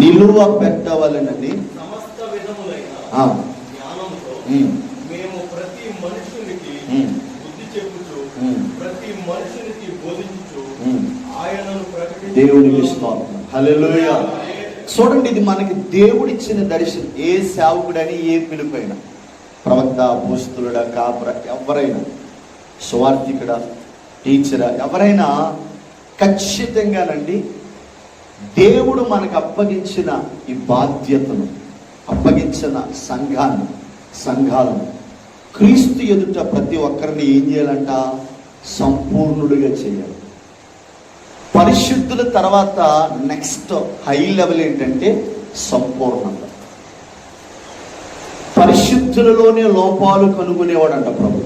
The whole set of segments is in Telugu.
నిలువ పెట్టవలనని సమస్త విధములైన జ్ఞానంతో మేము. ప్రతి మనుషునికి బుద్ధి చెప్పుచు ప్రతి మనుషునికి బోధించుచు ఉమ్. ఆయనను ప్రకటించు. దేవునికి స్తోత్రం హల్లెలూయా. చూడండి ఇది మనకి దేవుడిచ్చిన దర్శనం. ఏ సేవకుడని ఏ పిలుపైనా. ప్రవక్త భూస్తులుడ కాపుర ఎవరైనా. సువార్థికుడ టీచరా ఎవరైనా ఖచ్చితంగానండి దేవుడు మనకు అప్పగించిన ఈ బాధ్యతను అప్పగించిన సంఘాన్ని సంఘాలను క్రీస్తు ఎదుట ప్రతి ఒక్కరిని ఏం చేయాలంట? సంపూర్ణుడిగా చేయాలి. పరిశుద్ధుల తర్వాత నెక్స్ట్ హై లెవెల్ ఏంటంటే సంపూర్ణత. పరిశుద్ధులలోనే లోపాలు కనుగొనేవాడంట ప్రభు.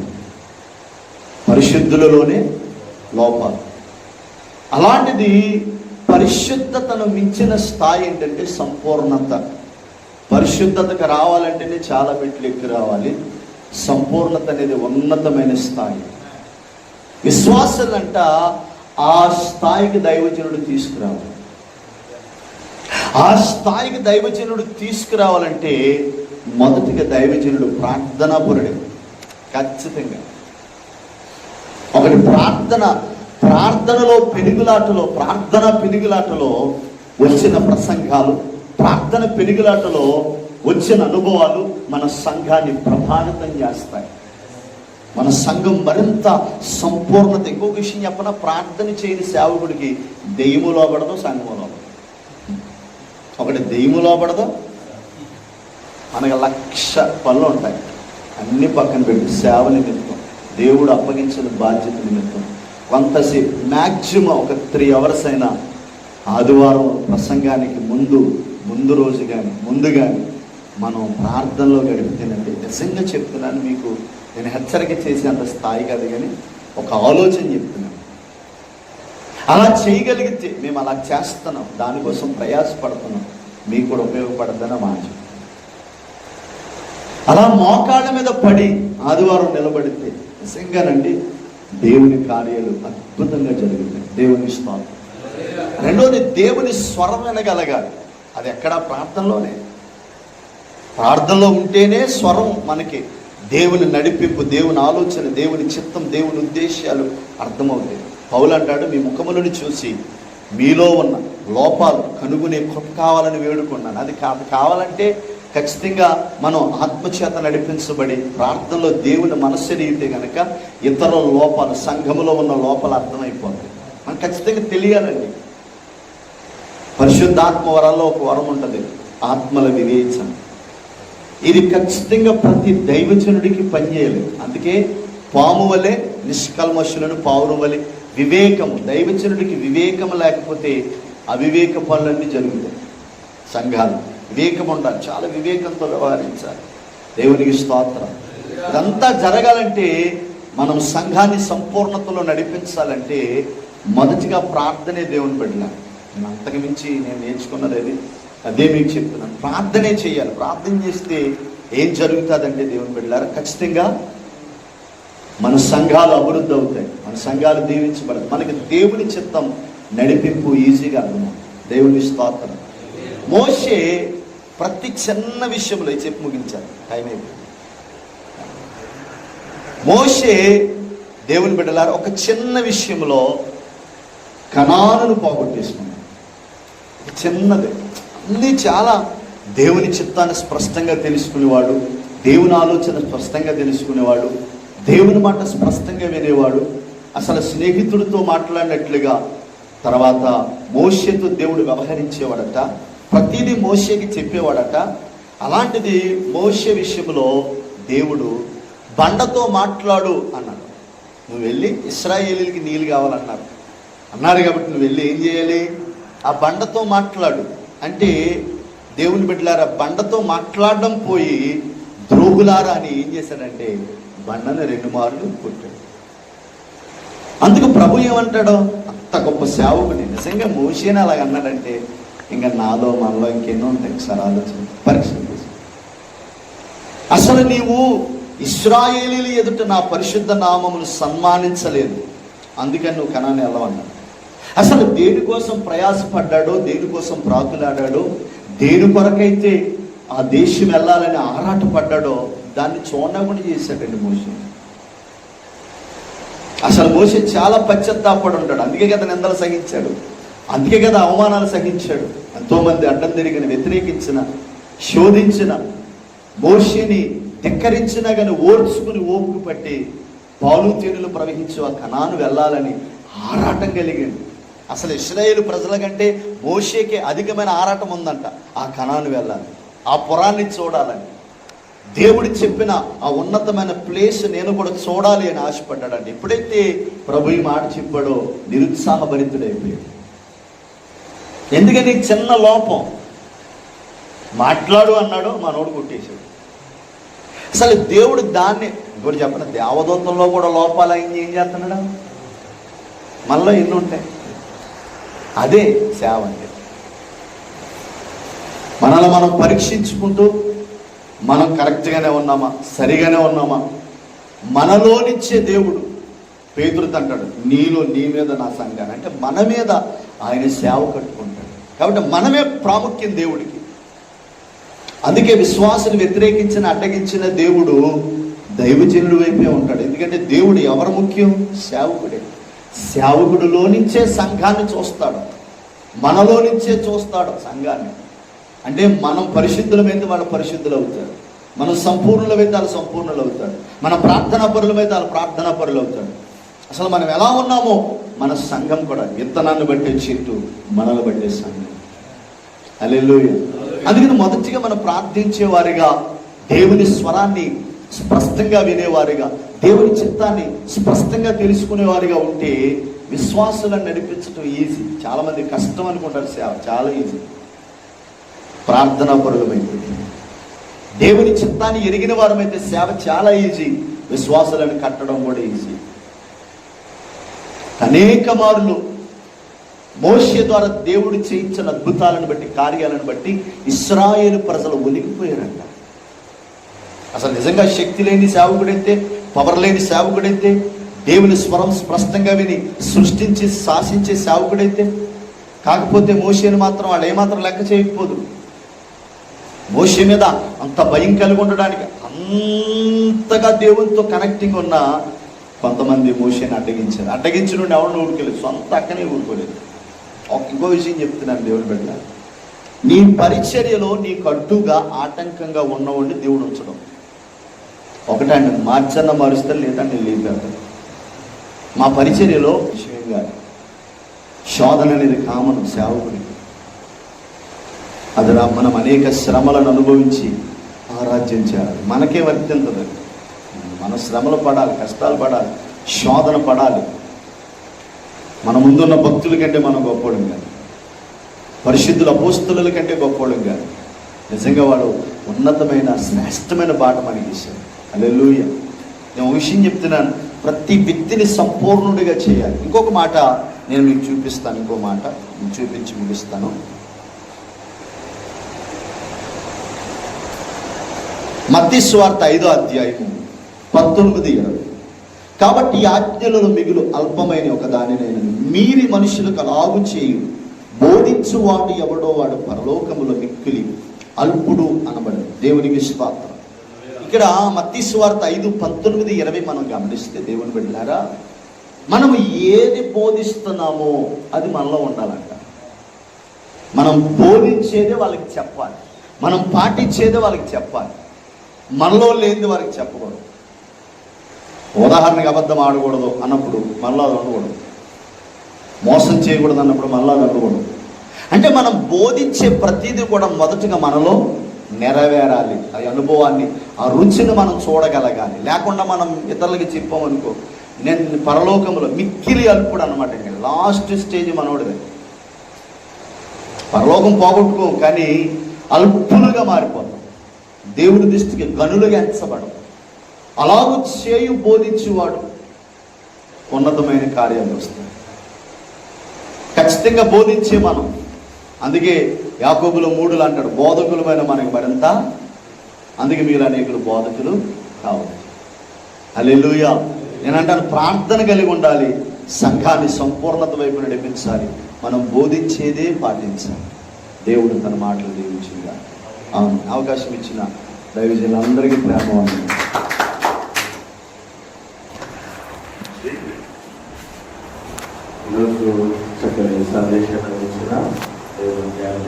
పరిశుద్ధులలోనే లోపాలు. అలాంటిది పరిశుద్ధతను మించిన స్థాయి ఏంటంటే సంపూర్ణత. పరిశుద్ధతకు రావాలంటేనే చాలా మెట్లు ఎక్కి రావాలి. సంపూర్ణత అనేది ఉన్నతమైన స్థాయి. విశ్వాసాలంట ఆ స్థాయికి దైవజనుడు తీసుకురావాలి. ఆ స్థాయికి దైవజనుడు తీసుకురావాలంటే మొదటిగా దైవజనుడు ప్రార్థనాపరుడే ఖచ్చితంగా. ఒకటి ప్రార్థన. ప్రార్థనలో పెనుగులాటలో ప్రార్థన పెనుగులాటలో వచ్చిన ప్రసంగాలు ప్రార్థన పెనుగులాటలో వచ్చిన అనుభవాలు మన సంఘాన్ని ప్రభావితం చేస్తాయి. మన సంఘం మరింత సంపూర్ణత ఇంకొక విషయం చెప్పన ప్రార్థన చేయని సేవకుడికి దెయ్యము లోబడదు సంఘము లోబడదు ఒకటి దెయ్యము లోబడదు మనకి లక్ష పనులు ఉంటాయి. అన్ని పక్కన పెట్టి సేవ నిమిత్తం దేవుడు అప్పగించిన బాధ్యత నిమిత్తం. కొంతసేపు మ్యాక్సిమం ఒక త్రీ అవర్స్ అయినా ఆదివారం ప్రసంగానికి ముందు ముందు రోజు కానీ ముందు కానీ మనం ప్రార్థనలో గడిపితేనండి నిజంగా చెప్తున్నాను మీకు నేను హెచ్చరిక చేసేంత స్థాయి కాదు కానీ ఒక ఆలోచన చెప్తున్నాను. అలా చేయగలిగితే మేము అలా చేస్తున్నాం దానికోసం ప్రయాసపడుతున్నాం మీకు కూడా ఉపయోగపడద్దని మాట. అలా మోకాళ్ళ మీద పడి ఆదివారం నిలబడితే నిజంగానండి దేవుని కార్యాలు అద్భుతంగా జరుగుతాయి దేవుని స్తోత్రం. రెండోది దేవుని స్వరం వినగలగాలి. అది ఎక్కడ? ప్రార్థనలోనే. ప్రార్థనలో ఉంటేనే స్వరం మనకి దేవుని నడిపింపు దేవుని ఆలోచన దేవుని చిత్తం దేవుని ఉద్దేశాలు అర్థమవుతాయి. పౌలు అంటాడు మీ ముఖములను చూసి మీలో ఉన్న లోపాలు కనుగొనే కృప కావాలని వేడుకున్నాను అది కా కావాలంటే ఖచ్చితంగా మనం ఆత్మచేత నడిపించబడి ప్రార్థనలో దేవుని మనస్సు కనుక ఇతరుల లోపాలు సంఘములో ఉన్న లోపాలు అర్థమైపోతాయి. మనకు ఖచ్చితంగా తెలియాలండి. పరిశుద్ధాత్మ వరాల్లో ఒక వరం ఉంటుంది ఆత్మల వివేచన. ఇది ఖచ్చితంగా ప్రతి దైవజనుడికి పనిచేయాలి. అందుకే పాము వలె నిష్కల్మషులను పావురు వలె వివేకం దైవజనుడికి వివేకం లేకపోతే అవివేక పనులన్నీ జరుగుతాయి సంఘాలు. వివేకం ఉండాలి చాలా వివేకంతో వ్యవహరించాలి. దేవునికి స్తోత్రం. ఇదంతా జరగాలంటే మనం సంఘాన్ని సంపూర్ణతలో నడిపించాలంటే మొదటిగా ప్రార్థనే దేవుని బిడ్డల నేను అంతకు మించి నేను నేర్చుకున్నది అది. అదే మీకు చెప్తున్నాను. ప్రార్థనే చేయాలి. ప్రార్థన చేస్తే ఏం జరుగుతుందంటే దేవుని బిడ్డలారా ఖచ్చితంగా మన సంఘాలు అభివృద్ధి అవుతాయి. మన సంఘాలు దీవించబడదు మనకి దేవుని చిత్తం నడిపింపు ఈజీగా అర్థమవుతుంది. దేవుని స్తోత్రం. మోసే ప్రతి చిన్న విషయంలో చెప్పి ముగించారు టైం అయిపోయింది. మోషే దేవుని బిడ్డలారు ఒక చిన్న విషయంలో కణాలను పోగొట్టేసుకున్నాడు. చిన్నది. అన్నీ చాలా దేవుని చిత్తాన్ని స్పష్టంగా తెలుసుకునేవాడు దేవుని ఆలోచన స్పష్టంగా తెలుసుకునేవాడు దేవుని మాట స్పష్టంగా వినేవాడు. అసలు స్నేహితుడితో మాట్లాడినట్లుగా తర్వాత మోషేతో దేవుడు వ్యవహరించేవాడట. ప్రతిదీ మోషేకి చెప్పేవాడట. అలాంటిది మోషే విషయంలో దేవుడు బండతో మాట్లాడు అన్నాడు. నువ్వు వెళ్ళి ఇస్రాయేలీలకి నీళ్ళు కావాలన్నారు. అన్నారు కాబట్టి నువ్వు వెళ్ళి ఏం చేయాలి? ఆ బండతో మాట్లాడు. అంటే దేవుని బిడ్డలారా బండతో మాట్లాడడం పోయి ద్రోగులారా అని ఏం చేశాడంటే బండను రెండు మార్లు కొట్టాడు. అందుకు ప్రభు ఏమంటాడో? అంత గొప్ప సేవకుని నిజంగా మోసేని అలాగ అన్నాడంటే ఇంకా నాలో మనలో ఇంకెన్నో ఉంటాయి. ఒకసారి ఆలోచన. పరీక్ష అసలు నీవు ఇస్రాయేలీలు ఎదుట నా పరిశుద్ధ నామమును సన్మానించలేదు. అందుకని నువ్వు కణాన్ని వెళ్ళవన్నాడు అసలు దేనికోసం ప్రయాసపడ్డాడో దేనికోసం ప్రాకులాడాడో దేని కొరకైతే ఆ దేశం వెళ్ళాలని ఆరాటపడ్డాడో దాన్ని చూడకుండా చేశాడండి మోషే. అసలు మోసే చాలా పశ్చత్తాపడి ఉంటాడు. అందుకే కదా నిందలు సహించాడు. అందుకే కదా అవమానాలు సహించాడు. ఎంతోమంది అడ్డం తిరిగిన వ్యతిరేకించిన శోధించిన మోషిని ధిక్కరించినా కానీ ఓర్చుకుని ఓపుకు పట్టి పాలు తేనెలు ప్రవహించు ఆ కణాను వెళ్ళాలని ఆరాటం కలిగింది. అసలు ఇస్రాయేల్ ప్రజల కంటే మోషేకి అధికమైన ఆరాటం ఉందంట ఆ కణాను వెళ్ళాలి. ఆ పురాన్ని చూడాలని. దేవుడు చెప్పిన ఆ ఉన్నతమైన ప్లేస్ నేను కూడా చూడాలి అని ఆశపడ్డాడండి ఎప్పుడైతే ప్రభు ఈ మాట చెప్పాడో నిరుత్సాహభరితుడైపోయాడు. ఎందుకని చిన్న లోపం. మాట్లాడు అన్నాడు మనోడు కొట్టేశాడు. అసలు దేవుడు దాన్ని ఇంకోటి చెప్పిన దేవదూతంలో కూడా లోపాలు అయింది ఏం చేస్తున్నాడు? మనలో ఎన్ని ఉంటాయి. అదే సేవ అంటే. మనల్ని మనం పరీక్షించుకుంటూ మనం కరెక్ట్గానే ఉన్నామా సరిగానే ఉన్నామా? మనలోనిచ్చే దేవుడు. పేతుడితో అంటాడు నీలో నీ మీద నా సంఘాన్ని అంటే మన మీద ఆయన సేవ కట్టుకుంటాడు. కాబట్టి మనమే ప్రాముఖ్యం దేవుడికి. అందుకే విశ్వాసులు వ్యతిరేకించిన అడ్డగించిన దేవుడు దైవజనుడి వైపే ఉంటాడు. ఎందుకంటే దేవుడు ఎవరు ముఖ్యం? సేవకుడే. సేవకుడిలో నుంచే సంఘాన్ని చూస్తాడు. మనలో నుంచే చూస్తాడు సంఘాన్ని. అంటే మనం పరిశుద్ధులమైతే వాళ్ళు పరిశుద్ధులు అవుతారు మనం సంపూర్ణులమైతే వాళ్ళు సంపూర్ణులు అవుతాడు మన ప్రార్థనా పరులమైతే వాళ్ళు ప్రార్థనా పరులు అవుతాడు అసలు మనం ఎలా ఉన్నామో? మన సంఘం కూడా విత్తనాన్ని బట్టే చెట్టు మనల్ని బట్టే సంఘం. అల్లెలుయ అందుకని మొదటిగా మనం ప్రార్థించే వారిగా దేవుని స్వరాన్ని స్పష్టంగా వినేవారిగా దేవుని చిత్తాన్ని స్పష్టంగా తెలుసుకునేవారిగా ఉంటే విశ్వాసులను నడిపించడం ఈజీ చాలామంది కష్టం అనుకుంటారు సేవ చాలా ఈజీ ప్రార్థనా పరులమైంది దేవుని చిత్తాన్ని ఎరిగిన వారమైతే సేవ చాలా ఈజీ విశ్వాసాలను కట్టడం కూడా ఈజీ అనేక మార్లు మోసే ద్వారా దేవుడు చేయించిన అద్భుతాలను బట్టి కార్యాలను బట్టి ఇస్రాయేలు ప్రజలు ఒలిగిపోయారంట. అసలు నిజంగా శక్తి లేని సేవకుడైతే పవర్ లేని సేవకుడైతే దేవుని స్వరం స్పష్టంగా విని సృష్టించి శాసించే సేవకుడైతే కాకపోతే మోషేని మాత్రం వాళ్ళు ఏమాత్రం లెక్క చేయకపోదు. మోషే మీద అంత భయం కలిగి ఉండడానికి అంతగా దేవునితో కనెక్టింగ్ ఉన్న కొంతమంది మోషేని అడ్డగించారు. అడ్డగించిన నుండి ఎవరిని ఊరుకోలేదు? సొంత అక్కనే ఊరుకోలేదు. ఒక ఇంకో విషయం చెప్తున్నాను దేవుని బిడ్డ. నీ పరిచర్యలో నీకు అడ్డుగా ఆటంకంగా ఉన్నవాడిని దేవుడు ఉంచడం. ఒకటండి మార్చన్న మారుస్తారు లేదంటే లేపారు మా పరిచర్యలో విషయంగా శోధన అనేది కామను సేవకుడికి అది మనం అనేక శ్రమలను అనుభవించి ఆరాధ్యం చేయాలి. మనకే వర్తింతదండి మన శ్రమలు పడాలి కష్టాలు పడాలి శోధన పడాలి. మన ముందున్న భక్తుల కంటే మనం గొప్పోడం కాదు. పరిశుద్ధుల అపోస్తుల కంటే గొప్పోడం కాదు. నిజంగా వాడు ఉన్నతమైన శ్రేష్టమైన బాట మనకి ఇచ్చాడు. లూయ నేను ఒక విషయం చెప్తున్నాను. ప్రతి వ్యక్తిని సంపూర్ణుడిగా చేయాలి. ఇంకొక మాట నేను మీకు చూపిస్తాను. ఇంకో మాట మీకు చూపించి ముగిస్తాను. మత్తి స్వార్థ ఐదో అధ్యాయం పంతొమ్మిది ఇరవై. కాబట్టి ఆజ్ఞలలో మిగులు అల్పమైన ఒక దానినైనా మీరి మనుషులకు అలాగు చేయు. బోధించు వాడు ఎవడో వాడు పరలోకములో మిక్కిలి అల్పుడు అనబడు దేవునికి స్తోత్రం ఇక్కడ మత్తి స్వార్థ ఐదు పంతొమ్మిది ఇరవై మనం గమనిస్తే దేవుని బిడ్డారా మనం ఏది బోధిస్తున్నామో అది మనలో ఉండాలంట. మనం బోధించేదే వాళ్ళకి చెప్పాలి. మనం పాటించేదే వాళ్ళకి చెప్పాలి. మనలో లేనిది వారికి చెప్పకూడదు. ఉదాహరణకి అబద్ధం ఆడకూడదు అన్నప్పుడు మళ్ళా అది ఉండకూడదు మోసం చేయకూడదు అన్నప్పుడు మళ్ళా అది ఉండకూడదు అంటే మనం బోధించే ప్రతిదీ కూడా మొదటగా మనలో నెరవేరాలి. ఆ అనుభవాన్ని ఆ రుచిని మనం చూడగలగాలి. లేకుండా మనం ఇతరులకి చెప్పామనుకో నేను పరలోకంలో మిక్కిలి అల్పుడు అనమాట ఇంకా. లాస్ట్ స్టేజ్ మనోడిది. పరలోకం పోగొట్టుకోం కానీ అల్పులుగా మారిపోతాం. దేవుడి దృష్టికి గనులుగా ఎంచబడం అలాగూ చేయు బోధించేవాడు. ఉన్నతమైన కార్యాలు వస్తాయి ఖచ్చితంగా బోధించే మనం. అందుకే యాకోబులు మూడులు అంటాడు బోధకులమైన మనకి మరింత అందుకే మీరు అనేకులు బోధకులు కావచ్చు అల్లెలుయ నేనంటాను ప్రార్థన కలిగి ఉండాలి. సంఘాన్ని సంపూర్ణత వైపు నడిపించాలి. మనం బోధించేదే పాటించాలి. దేవుడు తన మాటలు దీవించిందా. అవును అవకాశం ఇచ్చిన దైవజనులందరికీ ప్రేమ ఉంది ఈరోజు చక్కని సందేశాన్ని ఇచ్చిన దేవుని ధ్యానం